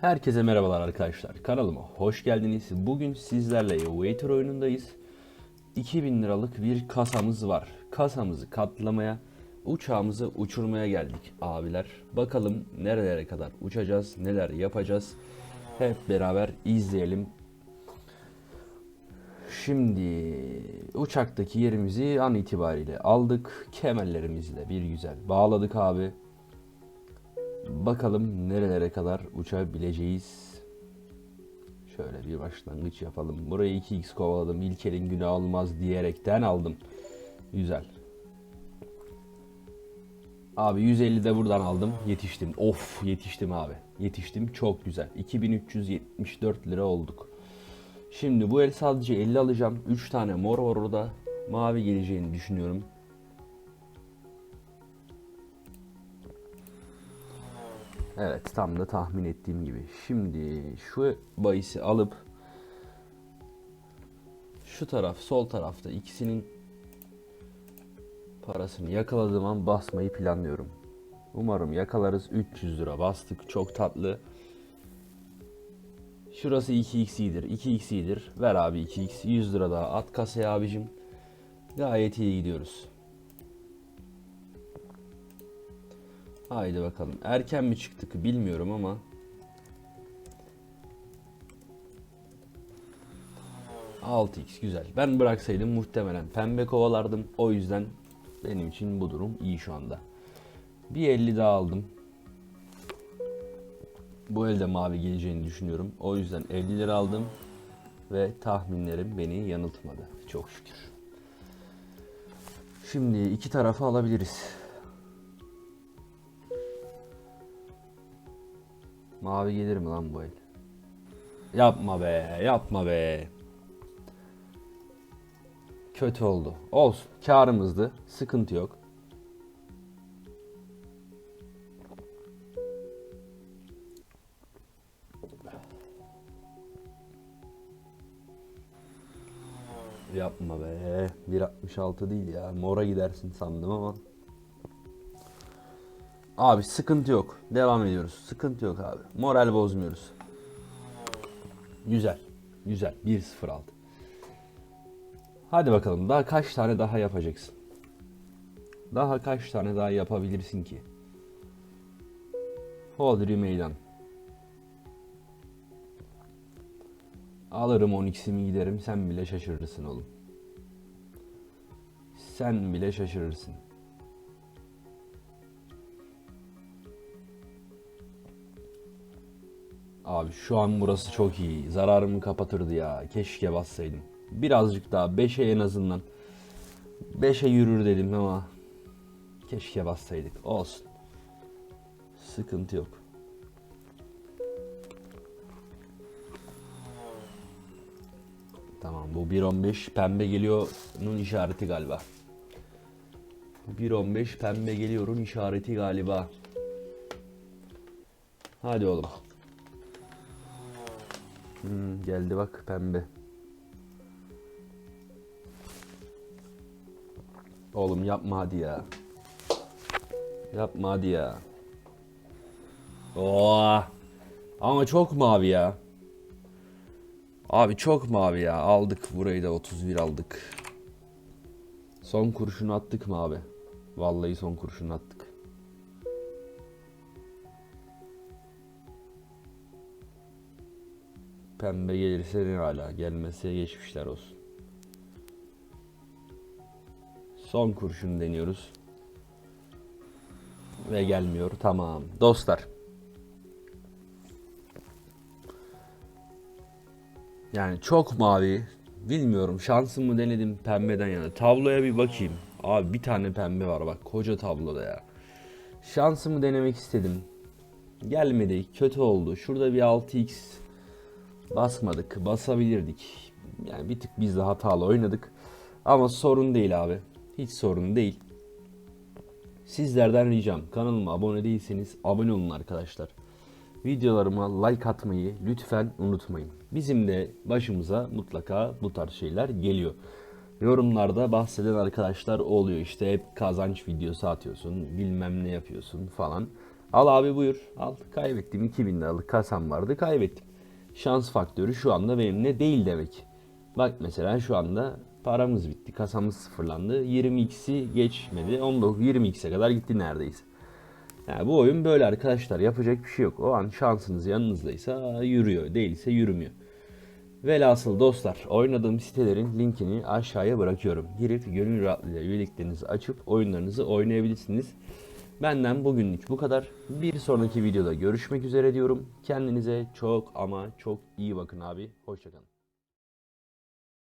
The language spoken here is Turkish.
Herkese merhabalar arkadaşlar. Kanalıma hoş geldiniz. Bugün sizlerle Waiter oyunundayız. 2000 liralık bir kasamız var. Kasamızı katlamaya, uçağımızı uçurmaya geldik abiler. Bakalım nerelere kadar uçacağız, neler yapacağız. Hep beraber izleyelim. Şimdi uçaktaki yerimizi an itibariyle aldık. Kemerlerimizi de bir güzel bağladık abi. Bakalım nerelere kadar uçabileceğiz. Şöyle bir başlangıç yapalım. Burayı 2x kovaladım. İlkel'in günü almaz diyerekten aldım. Güzel. Abi 150 de buradan aldım. Yetiştim. Of yetiştim abi. Yetiştim. Çok güzel. 2374 lira olduk. Şimdi bu el sadece 50 alacağım. 3 tane mor orada. Mavi geleceğini düşünüyorum. Evet tam da tahmin ettiğim gibi. Şimdi şu bahisi alıp şu taraf sol tarafta ikisinin parasını yakaladığım an basmayı planlıyorum. Umarım yakalarız. 300 lira bastık. Çok tatlı. Şurası 2x'idir. 2x'idir. Ver abi 2x. 100 lira daha at kasaya abicim. Gayet iyi gidiyoruz. Haydi bakalım. Erken mi çıktık bilmiyorum ama. Altı x güzel. Ben bıraksaydım muhtemelen pembe kovalardım. O yüzden benim için bu durum iyi şu anda. Bir 50 daha aldım. Bu elde mavi geleceğini düşünüyorum. O yüzden 50 lira aldım. Ve tahminlerim beni yanıltmadı. Çok şükür. Şimdi iki tarafı alabiliriz. Mavi gelir mi lan bu el? Yapma be, yapma be. Kötü oldu. Olsun. Karımızdı. Sıkıntı yok. Yapma be. 1.66 değil ya. Mora gidersin sandım ama. Abi sıkıntı yok. Devam ediyoruz. Sıkıntı yok abi. Moral bozmuyoruz. Güzel. Güzel. 1-0 aldı. Hadi bakalım. Daha kaç tane daha yapacaksın? Daha kaç tane daha yapabilirsin ki? Hodri meydan. Alırım 12'simi giderim. Sen bile şaşırırsın oğlum. Sen bile şaşırırsın. Abi şu an burası çok iyi. Zararımı kapatırdı ya. Keşke bassaydım. Birazcık daha 5'e en azından. 5'e yürür dedim ama keşke bassaydık. Olsun. Sıkıntı yok. Tamam bu 1.15 pembe geliyor'nun işareti galiba. 1.15 pembe geliyor'un işareti galiba. Hadi oğlum. Hmm, geldi bak pembe. Oğlum yapma hadi ya. Yapma hadi ya. Oo. Ama çok mavi ya. Abi çok mavi ya. Aldık burayı da 31 aldık. Son kurşunu attık mı abi? Vallahi son kurşunu attık. Pembe gelirse ne hala gelmese geçmişler olsun. Son kurşun deniyoruz. Ve gelmiyor. Tamam. Dostlar. Yani çok mavi. Bilmiyorum şansımı denedim pembeden yana. Tabloya bir bakayım. Abi bir tane pembe var bak koca tabloda ya. Şansımı denemek istedim. Gelmedi. Kötü oldu. Şurada bir 6x basmadık. Basabilirdik. Yani bir tık biz de hatalı oynadık. Ama sorun değil abi. Hiç sorun değil. Sizlerden ricam kanalıma abone değilseniz abone olun arkadaşlar. Videolarıma like atmayı lütfen unutmayın. Bizim de başımıza mutlaka bu tarz şeyler geliyor. Yorumlarda bahseden arkadaşlar oluyor işte hep kazanç videosu atıyorsun bilmem ne yapıyorsun falan. Al abi buyur al kaybettim 2000 liralık kasam vardı kaybettim. Şans faktörü şu anda benimle değil demek. Bak mesela şu anda paramız bitti kasamız sıfırlandı 20x'i geçmedi 19 20x'e kadar gitti neredeyse. Yani bu oyun böyle arkadaşlar yapacak bir şey yok. O an şansınız yanınızdaysa yürüyor değilse yürümüyor. Velhasıl dostlar oynadığım sitelerin linkini aşağıya bırakıyorum. Girip gönül rahatlığıyla üyeliklerinizi açıp oyunlarınızı oynayabilirsiniz. Benden bugünlük bu kadar. Bir sonraki videoda görüşmek üzere diyorum. Kendinize çok ama çok iyi bakın abi. Hoşçakalın.